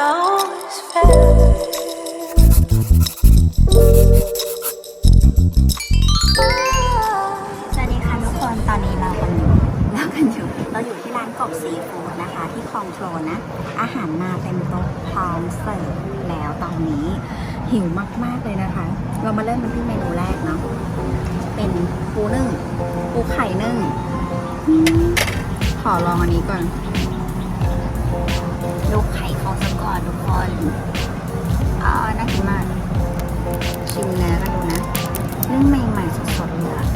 สวัสดีค่ะทุกคน ตอนนี้เรากำลังเรากันอยู่เราอยู่ที่ร้านกบซีฟูนะคะ ที่คลองโชนนะ อาหารมาเต็มโต๊ะพร้อมเสร์ฟแล้วตอนนี้หิวมาก ๆ เลยนะคะ เรามาเริ่มันที่เมนูแรกเนาะ เป็นปูนึ่ง ปูไข่นึ่งอขอลองอันนี้ก่อน ดูไข่ เขาซะก่อนทุกคนอ่าน่ากินมาก ชิมเนื้อกันดูนะนึ่งใหม่ๆสดๆเลยอะ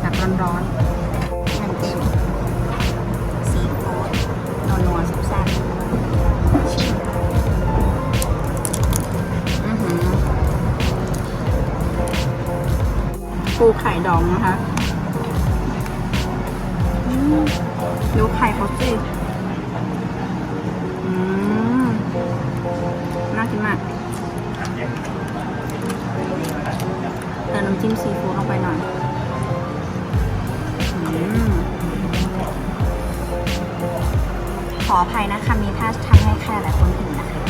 แบร้อนๆแน้ำจิ้มซีฟู้ดนัวๆแซ่บๆชิมอือหือปูไข่ดองนะคะดูไข่เขาสิ กินมากเติมน้ำจิ้มซีฟู้ดลงไปหน่อยอืมขออภัยนะคำนี้ถ้าทำให้ใครหลายคนหิวนะคะ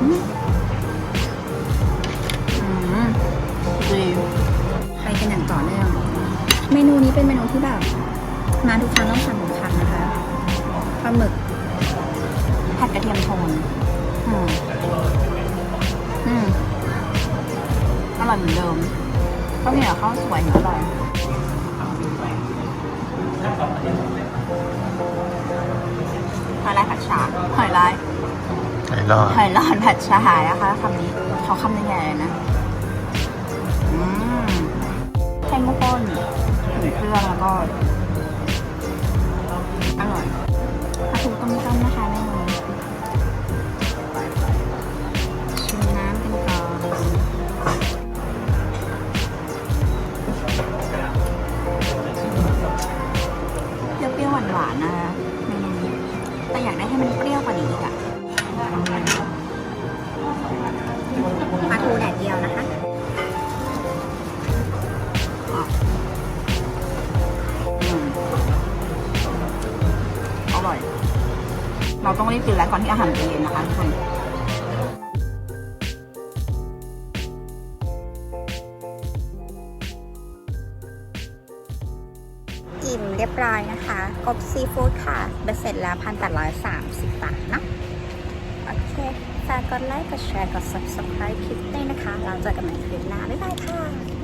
อืมอืมดีไปกันอย่างต่อเนื่อง เมนูนี้เป็นเมนูที่แบบมาทุกครั้งต้องสั่งหนึ่งครั้งนะคะปลาหมึก ผัดกระเทียมโทนอืมอืมอร่อยเหมือนเดิมข้าวเหนียวข้าวสวยอร่อยหอยลายผัดฉาหอยลายไก่รอดหอยลอนผัดฉานะคะคำนี้เขาคำใหญ่ๆเลยนะอืมเข้มข้นถึงเครื่องแล้วก็อร่อยปลาทูต้มต้มนะคะานหวานนะคะเมนูนี้แต่อยากได้ให้มันเปรี้ยวกว่านี้อีกอะปลาทูแดดเดียวนะคะอะอืมอร่อย เราต้องรีบกินแล้วก่อนที่อาหารจะเย็นนะคะทุกคน อิ่มเรียบร้อยนะคะ กบซีฟู้ดค่ะเบ็ดเสร็จแล้วพันแปดร้อยสามสิบบาทนะโอเคฝากกดไลค์ กดแชร์ กด subscribe คลิปด้วยนะคะ เราเจอกันใหม่คลิปหน้า บ๊ายบายค่ะ